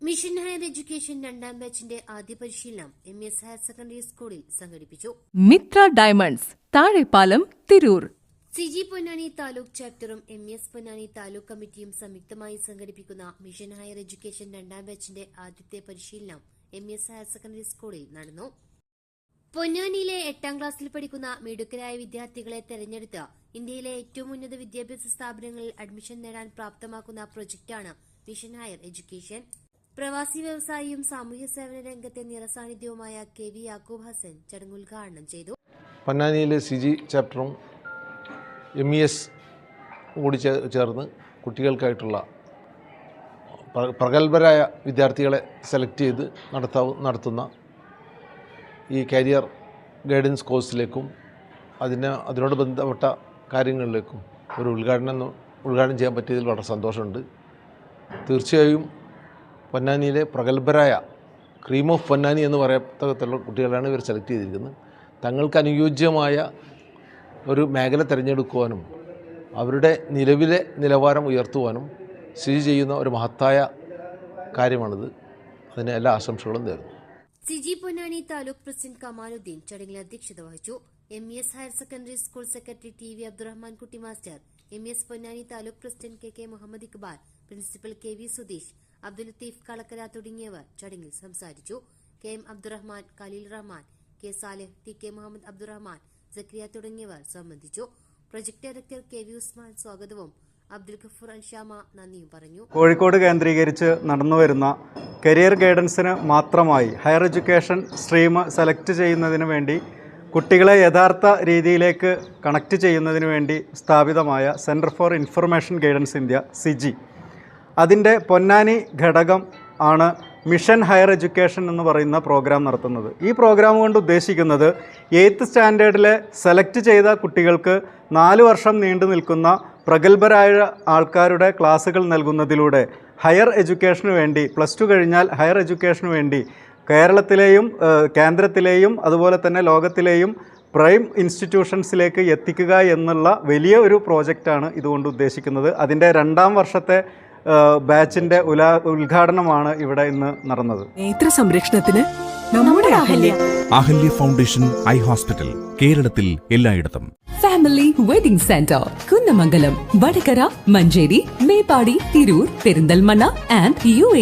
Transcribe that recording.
Mission higher education രണ്ടാം ബാച്ചിന്റെ ആദ്യ പരിശീലനം എം എസ് ഹയർ സെക്കൻഡറി സ്കൂളിൽ സംഘടിപ്പിച്ചു. Mitra diamonds Thazhepalam Tirur. C G Ponnani taluk ചാപ്റ്ററും M S Ponnani taluk കമ്മിറ്റിയും സംയുക്തമായി സംഘടിപ്പിക്കുന്ന മിഷൻ ഹയർ എഡ്യൂക്കേഷൻ രണ്ടാം ബാച്ചിന്റെ ആദ്യത്തെ പരിശീലനം എം എസ് ഹയർ സെക്കൻഡറി സ്കൂളിൽ നടന്നു. പൊന്നാനിയിലെ എട്ടാം ക്ലാസ്സിൽ പഠിക്കുന്ന മിടുക്കരായ വിദ്യാർത്ഥികളെ തെരഞ്ഞെടുത്ത് ഇന്ത്യയിലെ ഏറ്റവും ഉന്നത വിദ്യാഭ്യാസ സ്ഥാപനങ്ങളിൽ അഡ്മിഷൻ നേടാൻ പ്രാപ്തമാക്കുന്ന പ്രൊജക്ടാണ് മിഷൻ ഹയർ എഡ്യൂക്കേഷൻ. പ്രവാസി വ്യവസായിയും സാമൂഹ്യ സേവന രംഗത്തെ നിറസാന്നിധ്യവുമായ കെ വി യാക്കൂബ് ഹസൻ ചടങ്ങ് ഉദ്ഘാടനം ചെയ്തു. പൊന്നാനിയിലെ സി ജി ചാപ്റ്ററും എം ഇ എസ് കൂടി ചേർന്ന് കുട്ടികൾക്കായിട്ടുള്ള പ്ര- പ്രഗത്ഭരായ വിദ്യാർത്ഥികളെ സെലക്ട് ചെയ്ത് നടത്താവ് നടത്തുന്ന ഈ കരിയർ ഗൈഡൻസ് കോഴ്സിലേക്കും അതിന് അതിനോട് ബന്ധപ്പെട്ട കാര്യങ്ങളിലേക്കും ഒരു ഉദ്ഘാടനം ഉദ്ഘാടനം ചെയ്യാൻ പറ്റിയതിൽ വളരെ സന്തോഷമുണ്ട്. തീർച്ചയായും പൊന്നാനിയിലെ പ്രഗത്ഭരായ ക്രീം ഓഫ് പൊന്നാനി എന്ന് പറയത്തക്കത്തുള്ള കുട്ടികളാണ് ഇവർ സെലക്ട് ചെയ്തിരിക്കുന്നത്. തങ്ങൾക്ക് അനുയോജ്യമായ ഒരു മേഖല തിരഞ്ഞെടുക്കുവാനും അവരുടെ നിലവിലെ നിലവാരം ഉയർത്തുവാനും സ്ഥിതി ചെയ്യുന്ന ഒരു മഹത്തായ കാര്യമാണിത്. അതിന് എല്ലാ ആശംസകളും നേരുന്നു. സിജി പൊന്നാനി താലൂക്ക് പ്രസിഡന്റ് കമാലുദ്ദീൻ ചടങ്ങിൽ അധ്യക്ഷത വഹിച്ചു M S higher secondary school secretary T V Abdurahman Kutty master M S Ponnani taluk president K K Muhammad Iqbal principal K V Sudheesh Abdul Latheef Kalakkara തുടങ്ങിയവർ ചടങ്ങിൽ സംസാരിച്ചു. K M Abdurahman Khaleel Rahman K Salih T K Muhammad Abdurahman Zakariya തുടങ്ങിയവർ സംബന്ധിച്ചു. Project director K V Usman സ്വാഗതവും അബ്ദുൽ ഗഫൂർ അൻഷാമ നന്ദിയും പറഞ്ഞു. കോഴിക്കോട് കേന്ദ്രീകരിച്ച് നടന്നുവരുന്ന കരിയർ ഗൈഡൻസിന് മാത്രമായി ഹയർ എഡ്യൂക്കേഷൻ സ്ട്രീം സെലക്ട് ചെയ്യുന്നതിന് വേണ്ടി കുട്ടികളെ യഥാർത്ഥ രീതിയിലേക്ക് കണക്ട് ചെയ്യുന്നതിന് വേണ്ടി സ്ഥാപിതമായ centre for information guidance India CG അതിന്റെ പൊന്നാനി ഘടകം ആണ് മിഷൻ ഹയർ എഡ്യൂക്കേഷൻ എന്ന് പറയുന്ന പ്രോഗ്രാം നടത്തുന്നത്. ഈ പ്രോഗ്രാം കൊണ്ട് ഉദ്ദേശിക്കുന്നത് എയ്ത്ത് സ്റ്റാൻഡേർഡിലെ സെലക്ട് ചെയ്ത കുട്ടികൾക്ക് നാല് വർഷം നീണ്ടു നിൽക്കുന്ന പ്രഗത്ഭരായ ആൾക്കാരുടെ ക്ലാസ്സുകൾ നൽകുന്നതിലൂടെ ഹയർ എഡ്യൂക്കേഷന് വേണ്ടി പ്ലസ് ടു കഴിഞ്ഞാൽ ഹയർ എഡ്യൂക്കേഷന് വേണ്ടി കേരളത്തിലെയും കേന്ദ്രത്തിലെയും അതുപോലെ തന്നെ ലോകത്തിലെയും പ്രൈം ഇൻസ്റ്റിറ്റ്യൂഷൻസിലേക്ക് എത്തിക്കുക എന്നുള്ള വലിയ ഒരു പ്രോജക്റ്റാണ് ഇതുകൊണ്ട് ഉദ്ദേശിക്കുന്നത്. അതിന്റെ രണ്ടാം വർഷത്തെ ഏഹ്, ബാച്ചിന്റെ ഉലാ ഉദ്ഘാടനമാണ് ഇവിടെ ഇന്ന് നടന്നത്. നേത്ര സംരക്ഷണത്തിന് നമ്മുടെ Ahalia. Ahalia foundation eye hospital കേരളത്തിൽ എല്ലായിടത്തും. Family wedding centre Kunnamangalam Vadakara Manjeri Meppadi Tirur Perinthalmanna and U A.